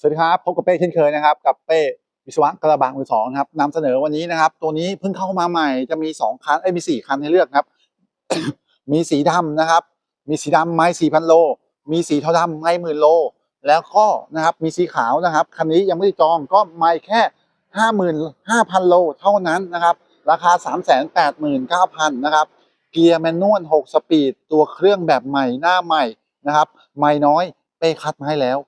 สวัสดีครับพบกับเป้เช่นเคยนะครับ กับเป้วิศวะกระบะมือสองครับนำเสนอวันนี้นะครับ ตัวนี้เพิ่งเข้ามาใหม่จะมีสองคันเอ้มีสี่คันให้เลือกครับ มีสีดำนะครับ มีสีดำไม้สี่พันโล มีสีเทาดำไม้หมื่นโล แล้วก็นะครับมีสีขาวนะครับคันนี้ยังไม่ได้จองก็ไม่แค่ห้าหมื่นห้าพันโลเท่านั้นนะครับ ราคาสามแสนแปดหมื่นเก้าพันนะครับเกียร์แมนนวล6สปีดตัวเครื่องแบบใหม่หน้าใหม่นะครับ ไม่น้อยเป้คัดมาให้แล้ว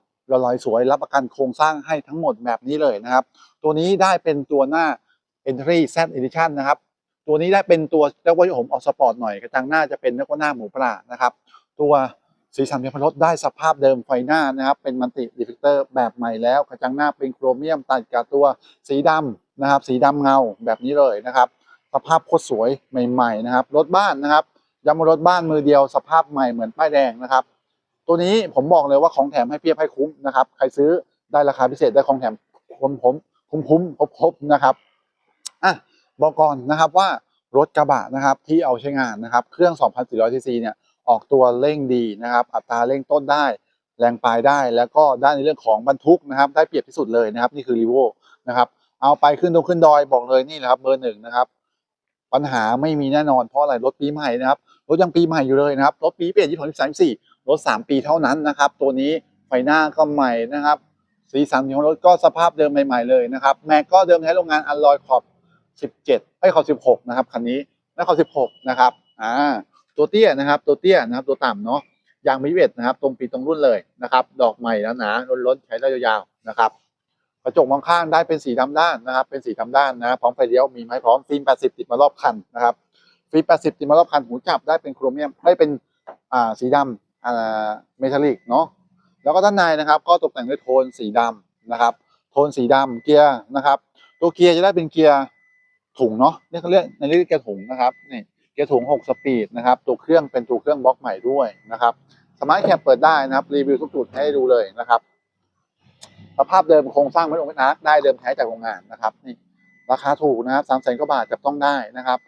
ลอยสวยรับประกันโครงสร้างให้ทั้งหมดแบบนี้เลยนะครับ ตัวนี้ได้เป็นตัวหน้า Entry Z Edition นะครับ ตัวนี้ได้เป็นตัวเรียกว่าผมออกสปอร์ตหน่อยกระจังหน้าจะเป็นเรียกว่าหน้าหมูปลานะครับ ตัวสีสันเพลรถได้สภาพเดิมไฟหน้านะครับ เป็นมัลติดีเฟกเตอร์แบบใหม่แล้วกระจังหน้าเป็นโครเมียมตัดกับตัวสีดำนะครับ สีดำเงาแบบนี้เลยนะครับ สภาพโคตรสวยใหม่ ๆ นะครับรถบ้านนะครับย้ำรถบ้านมือเดียวสภาพใหม่เหมือนป้ายแดงนะครับ ตัวนี้ผมบอกเลยว่าของแถมให้เพียบให้คุ้มนะครับ ใครซื้อได้ราคาพิเศษได้ของแถมคุ้มผมคุ้มคุ้มครบครบๆนะครับอะบอกก่อนนะครับว่ารถกระบะนะครับที่เอาใช้งานนะครับ เครื่อง 2,400ซีซีเนี่ยออกตัวเร่งดีนะครับ อัตราเร่งต้นได้ แรงปลายได้แล้วก็ได้ในเรื่องของบรรทุกนะครับ ได้เปรียบที่สุดเลยนะครับ นี่คือรีโวนะครับ เอาไปขึ้นตรงขึ้นดอยบอกเลยนี่แหละครับเบอร์หนึ่งนะครับ ปัญหาไม่มีแน่นอนเพราะอะไรรถปีใหม่นะครับรถยังปีใหม่อยู่เลยนะครับรถปีเปลี่ยนยี่สิบสามสี่ รถสามปีเท่านั้นนะครับ ตัวนี้ไฟหน้าก็ใหม่นะครับ สีสันของรถก็สภาพเดิมใหม่ๆเลยนะครับ แม็กก็เดิมใช้โรงงานอัลลอยขอบสิบเจ็ดไอ้ขอบสิบหกนะครับคันนี้และขอบสิบหกนะครับ อ่า ตัวเตี้ยนะครับ ตัวเตี้ยนะครับ ตัวต่ำเนาะ ยางมิเวตนะครับ ตรงปีตรงรุ่นเลยนะครับ ดอกใหม่แล้วนาล้นๆใช้ได้ยาวๆนะครับ กระจกมองข้างได้เป็นสีดำด้านนะครับ เป็นสีดำด้านนะ พร้อมไฟเลี้ยว มีไม้พร้อม ฟิล์ม 80 ติดมารอบคันนะครับ ฟิล์ม 80 ติดมารอบคัน หูจับได้เป็นโครเมียม ได้เป็น อ่า สีดำอ่า เมทัลลิกเนาะแล้วก็ด้านในนะครับก็ตกแต่งด้วยโทนสีดำนะครับ โทนสีดำเกียร์นะครับ ตัวเกียร์จะได้เป็นเกียร์ถุงเนาะนี่เขาเรียกในเรียกเกียร์ถุงนะครับนี่เกียร์ถุง 6 สปีดนะครับ ตัวเครื่องเป็นตัวเครื่องบล็อกใหม่ด้วยนะครับสมาร์ทแคปเปิดได้นะครับ รีวิวทุกจุดให้ดูเลยนะครับสภาพเดิมโครงสร้างไม่ลงไม่นักได้เดิมแท้จากโรงงานนะครับนี่ราคาถูกนะครับสามแสนกว่าบาทจับต้องได้นะครับ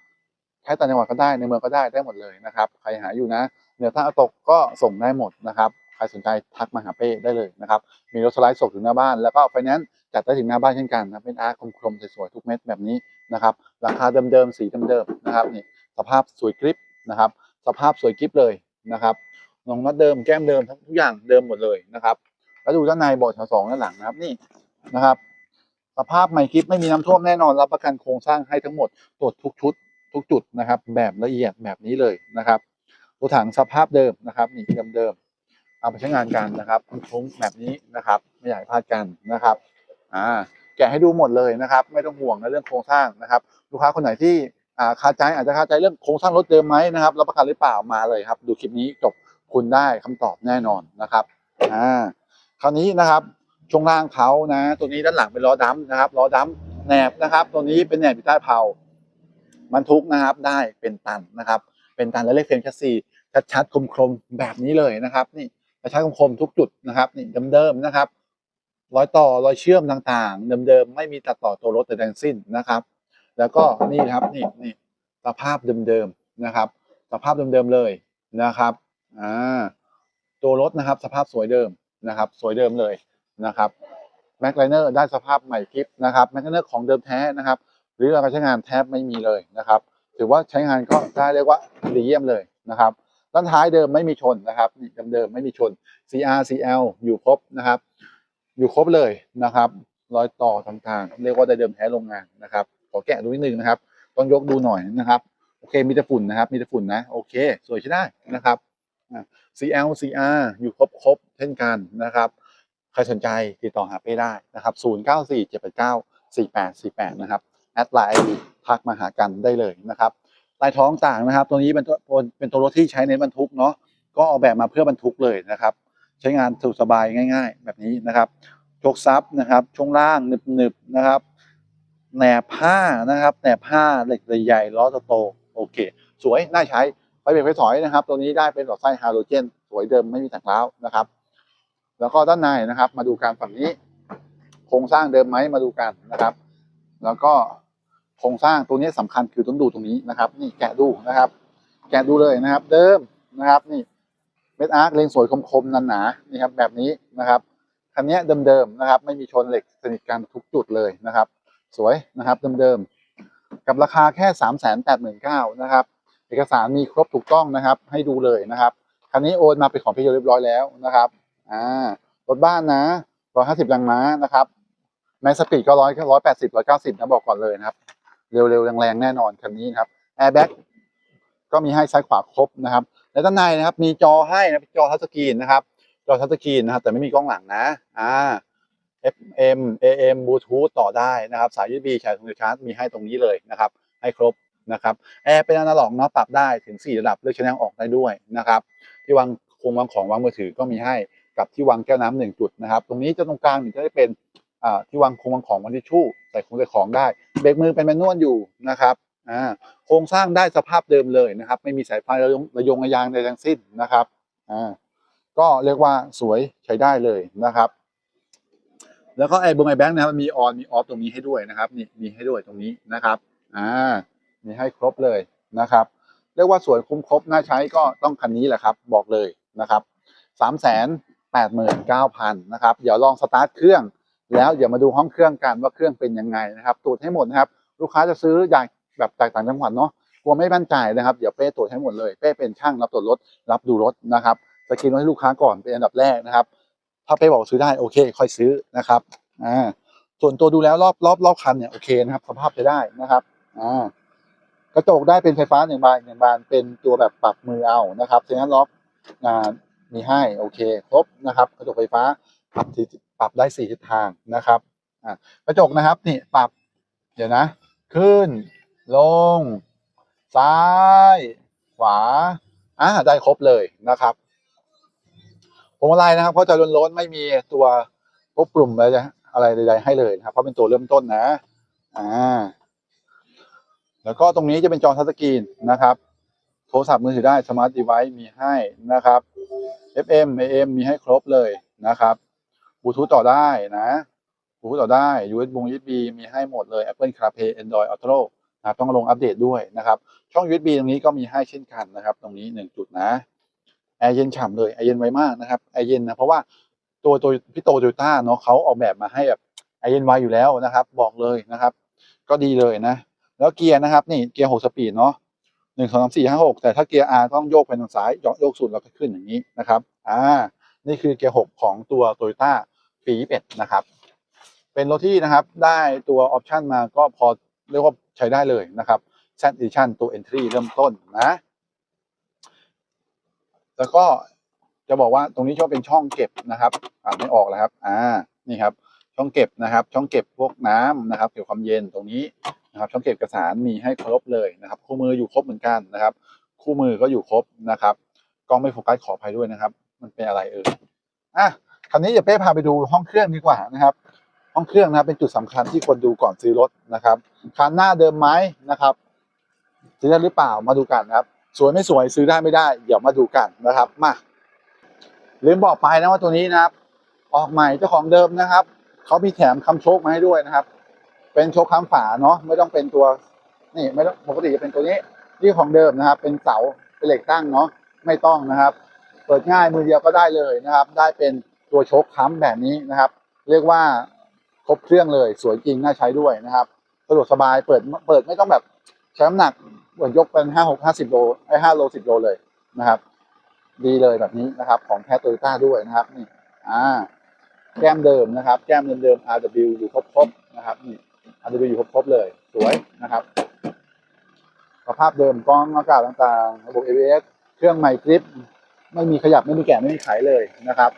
แค่ต่างจังหวัดก็ได้ในเมืองก็ได้ได้หมดเลยนะครับ ใครหาอยู่นะเหนือถ้าตกก็ส่งได้หมดนะครับใครสนใจทักมาหาเป้ได้เลยนะครับ มีรถสไลด์ส่งถึงหน้าบ้าน แล้วก็ไฟแนนซ์จัดได้ถึงหน้าบ้านเช่นกันนะเป็นอาร์คคมๆสวยๆทุกเม็ดแบบนี้นะครับราคาเดิมๆสีเดิมๆนะครับนี่สภาพสวยกริปนะครับ สภาพสวยกริปเลยนะครับรองน็อตเดิมแก้มเดิมทุกอย่างเดิมหมดเลยนะครับ แล้วดูด้านในเบาะแถวสองด้านหลังนะครับนี่นะครับ สภาพใหม่คลิปไม่มีน้ำท่วมแน่นอนรับประกันโครงสร้างให้ทั้งหมดตรวจทุกชุดทุกจุดนะครับ แบบละเอียดแบบนี้เลยนะครับ ตัวถังสภาพเดิมนะครับนี่เดิมๆเอาไปใช้งานกันนะครับทุ้งแบบนี้นะครับ ไม่อยากพลาดกันนะครับอ่าแกะให้ดูหมดเลยนะครับ ไม่ต้องห่วงในเรื่องโครงสร้างนะครับลูกค้าคนไหนที่อ่าคาใจอาจจะคาใจเรื่องโครงสร้างรถเดิมไหมนะครับรับประกันหรือเปล่ามาเลยครับ ดูคลิปนี้จบคุณได้คำตอบแน่นอนนะครับอ่าคราวนี้นะครับช่วงล่างเขานะ ตัวนี้ด้านหลังเป็นล้อดัมนะครับล้อดัมแหนบนะครับ ตัวนี้เป็นแหนบอยู่ใต้เพลาบรรทุกนะครับได้เป็นตันนะครับ เป็นตันและเลขเฟรมชัสซี ชัดๆคมๆแบบนี้เลยนะครับ นี่ชัดๆคมๆทุกจุดนะครับนี่เดิมๆนะครับรอยต่อรอยเชื่อมต่างๆ เดิมๆไม่มีตัดต่อตัวรถแต่แดงสิ้นนะครับ แล้วก็นี่ครับนี่นี่สภาพเดิมๆนะครับ สภาพเดิมๆเลยนะครับอ่าตัวรถนะครับ สภาพสวยเดิมนะครับ สวยเดิมเลยนะครับแม็กไลเนอร์ได้สภาพใหม่คลิปนะครับแม็กไลเนอร์ของเดิมแท้นะครับ หรือกาใช้งานแทบไม่มีเลยนะครับ ถือว่าใช้งานก็ได้เรียกว่าดีเยี่ยมเลยนะครับ ด้านท้ายเดิมไม่มีชนนะครับนี่เดิมๆไม่มีชน CR CL อยู่ครบนะครับ อยู่ครบเลยนะครับ รอยต่อต่างๆ เรียกว่าได้เดิมแท้โรงงานนะครับ ขอแกะดูนิดนึงนะครับ ต้องยกดูหน่อยนะครับ โอเค มีแต่ฝุ่นนะครับ มีแต่ฝุ่นนะ โอเค สวยใช้ได้นะครับ CL CR อยู่ครบครบเช่นกันนะครับ ใครสนใจติดต่อหาเป้ได้นะครับ 0 9 4 7 8 9 4 8 4 8 นะครับ แอดไลน์ทักมาหากันได้เลยนะครับ ลายท้องต่างนะครับ ตัวนี้เป็นตัวเป็นตัวรถที่ใช้ในบรรทุกเนาะก็ออกแบบมาเพื่อบรรทุกเลยนะครับ ใช้งานสะดวกสบายง่าย ๆ แบบนี้นะครับยกซับนะครับช่วงล่างหนึบๆนะครับแหนบผ้านะครับแหนบผ้าเหล็กใหญ่ๆล้อโตโอเค สวยน่าใช้ไฟเบรกไฟถอยนะครับ ตัวนี้ได้เป็นหลอดไส้ฮาโลเจน สวยเดิมไม่มีแตกร้าวนะครับ แล้วก็ด้านในนะครับ มาดูการฝั่งนี้ โครงสร้างเดิมไหมมาดูกันนะครับ แล้วก็ โครงสร้างตัวนี้สำคัญคือต้องดูตรงนี้นะครับ นี่แกะดูนะครับ แกะดูเลยนะครับ เดิมนะครับนี่เม็ดอาร์คเลงสวยคมๆหนาๆนี่ครับแบบนี้นะครับคันนี้เดิมๆนะครับ ไม่มีชนเหล็กสนิทกันทุกจุดเลยนะครับ สวยนะครับเดิมๆกับราคาแค่สามแสนแปดหมื่นเก้านะครับ เอกสารมีครบถูกต้องนะครับ ให้ดูเลยนะครับคันนี้โอนมาเป็นของพี่โยเรียบร้อยแล้วนะครับอ่ารถบ้านนะร้อยห้าสิบแรงม้านะครับแม็กสปีดก็ร้อยร้อยแปดสิบร้อยเก้าสิบนะบอกก่อนเลยนะครับ เร็วๆแรงๆแน่นอนคันนี้นะครับแอร์แบ็กก็มีให้ซ้ายขวาครบนะครับและด้านในนะครับ มีจอให้นะจอทัชสกรีนนะครับ จอทัชสกรีนนะครับ แต่ไม่มีกล้องหลังนะอ่า FM AM Bluetooth ต่อได้นะครับ สาย USB ชาร์จชาร์จมีให้ตรงนี้เลยนะครับ ให้ครบนะครับแอร์เป็นอนาล็อกเนาะปรับได้ถึง 4 ระดับเลือกช่องออกได้ด้วยนะครับ ที่วางคงวางของวางมือถือก็มีให้กับที่วางแก้วน้ำหนึ่งจุดนะครับ ตรงนี้จะตรงกลางนี่จะได้เป็น ที่วางคงวางของวางทิชชู่ใส่ของใส่ของได้ เบรกมือเป็นแมนนวลอยู่นะครับอ่าโครงสร้างได้สภาพเดิมเลยนะครับ ไม่มีสายไฟระยงระยงระยางใดทั้งสิ้นนะครับอ่าก็เรียกว่าสวยใช้ได้เลยนะครับ แล้วก็ไอ้บงไอ้แบงค์นะครับมันมีออนมีออฟตรงนี้ให้ด้วยนะครับนี่มีให้ด้วยตรงนี้นะครับอ่ามีให้ครบเลยนะครับ เรียกว่าสวยคุ้มครบน่าใช้ก็ต้องคันนี้แหละครับ บอกเลยนะครับสามแสนแปดหมื่นเก้าพันนะครับ เดี๋ยวลองสตาร์ทเครื่อง แล้วเดี๋ยวมาดูห้องเครื่องกันว่าเครื่องเป็นยังไงนะครับตรวจให้หมดนะครับ ลูกค้าจะซื้ออย่างแบบแตกต่างจังหวัดเนาะกลัวไม่มั่นใจนะครับเดี๋ยวเป้ตรวจให้หมดเลยเป้เป็นช่างรับตรวจรถรับดูรถนะครับสกรีนไว้ให้ลูกค้าก่อนเป็นอันดับแรกนะครับ ถ้าเป้บอกซื้อได้โอเค ค่อยซื้อนะครับอ่าส่วนตัวดูแล้วรอบรอบรอบคันเนี่ยโอเคนะครับสภาพจะได้นะครับอ่ากระจกได้เป็นไฟฟ้าหนึ่งบานหนึ่งบานเป็นตัวแบบปรับมือเอานะครับฉะนั้นล็อกงานมีให้โอเค ครบนะครับ กระจกไฟฟ้าปรับทิศ ปรับได้สี่ทิศทางนะครับกระจกนะครับนี่ปรับ เดี๋ยวนะ ขึ้น ลง ซ้าย ขวาอ่าได้ครบเลยนะครับพวงมาลัยนะครับก็จะล้นๆไม่มีตัวพวกปุ่มอะไรอะไรใดๆให้เลยนะครับเพราะเป็นตัวเริ่มต้นนะอ่าแล้วก็ตรงนี้จะเป็นจอทัชสกรีนนะครับ โทรศัพท์มือถือได้สมาร์ทดีไวซ์มีให้นะครับ FM AM มีให้ครบเลยนะครับ บลูทูธต่อได้นะบลูทูธต่อได้ USB USB มีให้หมดเลย Apple CarPlay Android Auto นะต้องลงอัปเดตด้วยนะครับ ช่อง USB ตรงนี้ก็มีให้เช่นกันนะครับ ตรงนี้หนึ่งจุดนะแอร์เย็นฉ่ำเลยแอร์เย็นไวมากนะครับแอร์เย็นนะเพราะว่าตัวตัวพี่โตโตโยต้าเนาะเขาออกแบบมาให้แบบแอร์เย็นไวอยู่แล้วนะครับ บอกเลยนะครับ ก็ดีเลยนะ แล้วเกียร์นะครับ นี่เกียร์หกสปีดเนาะหนึ่งสองสามสี่ห้าหกแต่ถ้าเกียร์ R ต้องโยกไปทางซ้ายโยกสุดแล้วก็ขึ้นอย่างนี้นะครับ อ่า นี่คือเกียร์หกของตัวโตโยต้า ปี21นะครับ เป็นรถที่นะครับได้ตัวออปชันมาก็พอเรียกว่าใช้ได้เลยนะครับ Z Edition ตัว Entry เริ่มต้นนะ แล้วก็จะบอกว่าตรงนี้ชองเป็นช่องเก็บนะครับอ่านไม่ออกแล้วครับ อ่า นี่ครับ ช่องเก็บนะครับ ช่องเก็บพวกน้ำนะครับ เกี่ยวกับความเย็นตรงนี้นะครับ ช่องเก็บเอกสารมีให้ครบเลยนะครับ คู่มืออยู่ครบเหมือนกันนะครับ คู่มือก็อยู่ครบนะครับ กล้องไม่โฟกัสขออภัยด้วยนะครับ มันเป็นอะไรเอ่ย อะ คราวนี้เดี๋ยวเป้พาไปดูห้องเครื่องดีกว่านะครับ ห้องเครื่องนะครับเป็นจุดสำคัญที่ควรดูก่อนซื้อรถนะครับคันหน้าเดิมไหมนะครับซื้อได้หรือเปล่ามาดูกันครับ สวยไม่สวยซื้อได้ไม่ได้เดี๋ยวมาดูกันนะครับมาลืมบอกไปนะว่าตัวนี้นะครับ ออกใหม่เจ้าของเดิมนะครับเขามีแถมคำโชคมาให้ด้วยนะครับ เป็นโชคค้ำฝาเนาะไม่ต้องเป็นตัวนี่ไม่ต้องปกติจะเป็นตัวนี้นี่ของเดิมนะครับ เป็นเสาเป็นเหล็กตั้งเนาะไม่ต้องนะครับ เปิดง่ายมือเดียวก็ได้เลยนะครับ ได้เป็น ตัวโชคค้ำแบบนี้นะครับ เรียกว่าครบเครื่องเลยสวยจริงน่าใช้ด้วยนะครับสะดวกสบายเปิดเปิดไม่ต้องแบบใช้น้ำหนักเหมือนยกเป็นห้าหกห้าสิบโลไอ้ห้าโลสิบโลเลยนะครับ ดีเลยแบบนี้นะครับ ของแท้โตโยต้าด้วยนะครับนี่อ่าแก้มเดิมนะครับ แก้มเดิมๆ RW อยู่ครบๆนะครับนี่ RW อยู่ครบๆเลย สวยนะครับสภาพเดิมกล้องอากาศต่างๆ ระบบ ABS เครื่องใหม่กริป ไม่มีขยับไม่มีแกะไม่มีไขเลยนะครับ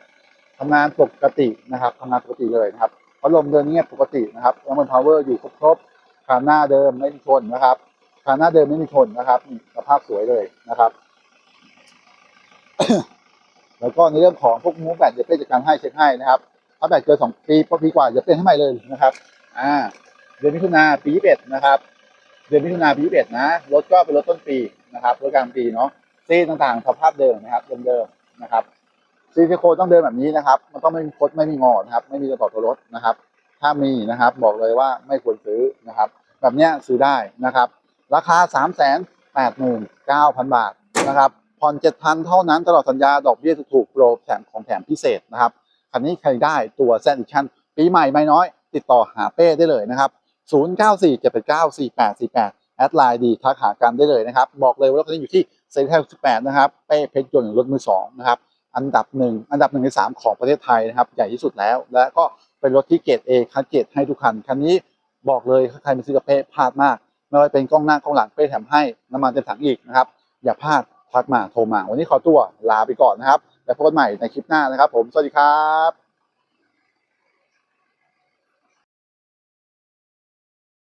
ทำงานปกตินะครับทำงานปกติเลยนะครับพัดลมเดินเงียบปกตินะครับแล้วมันพาวเวอร์อยู่ครบๆคานหน้าเดิมไม่มีชนนะครับคานหน้าเดิมไม่มีชนนะครับนี่สภาพสวยเลยนะครับ แล้วก็ในเรื่องของพวกมูฟแบตเดี๋ยวเป้จัดการให้เช็คให้นะครับถ้าแบตเกินสองปีปีกว่าจะเปลี่ยนให้ใหม่เลยนะครับ อ่า เดือนมิถุนาปี21นะครับ เดือนมิถุนาปี21นะรถก็เป็นรถต้นปีนะครับรถกลางปีเนาะซีต่างๆสภาพเดิมนะครับเดิมๆนะครับ ซีซิโคต้องเดินแบบนี้นะครับ มันต้องไม่มีคดไม่มีงอนะครับ ไม่มีตัวต่อตัวรถนะครับ ถ้ามีนะครับ บอกเลยว่าไม่ควรซื้อนะครับ แบบเนี้ยซื้อได้นะครับ ราคา 3 8 9 0 0 0 บาทนะครับผ่อน7,000 เท่านั้นตลอดสัญญาดอกเบี้ยถูกโปรแถมของแถมพิเศษนะครับคันนี้ใครได้ตัวแซนดิชันปีใหม่ไม่น้อย ติดต่อหาเป้ได้เลยนะครับ 0947894848 แอดไลน์ดีทักหากันได้เลยนะครับ บอกเลยว่ารถคันนี้อยู่ที่เซ็นทรัล18 นะครับ เป้เพชรยนต์รถมือสองนะครับ อันดับหนึ่งอันดับหนึ่งในสามของประเทศไทยนะครับ ใหญ่ที่สุดแล้ว และก็เป็นรถที่เกรด A คัดเกรดให้ทุกคัน คันนี้บอกเลยใครมาซื้อกับเป้พลาดมาก ไม่ว่าเป็นกล้องหน้ากล้องหลังเป้แถมให้น้ำมันเต็มถังอีกนะครับ อย่าพลาดทักมาโทรมา วันนี้ขอตัวลาไปก่อนนะครับ แล้วพบกันใหม่ในคลิปหน้านะครับ ผมสวัสดีครับ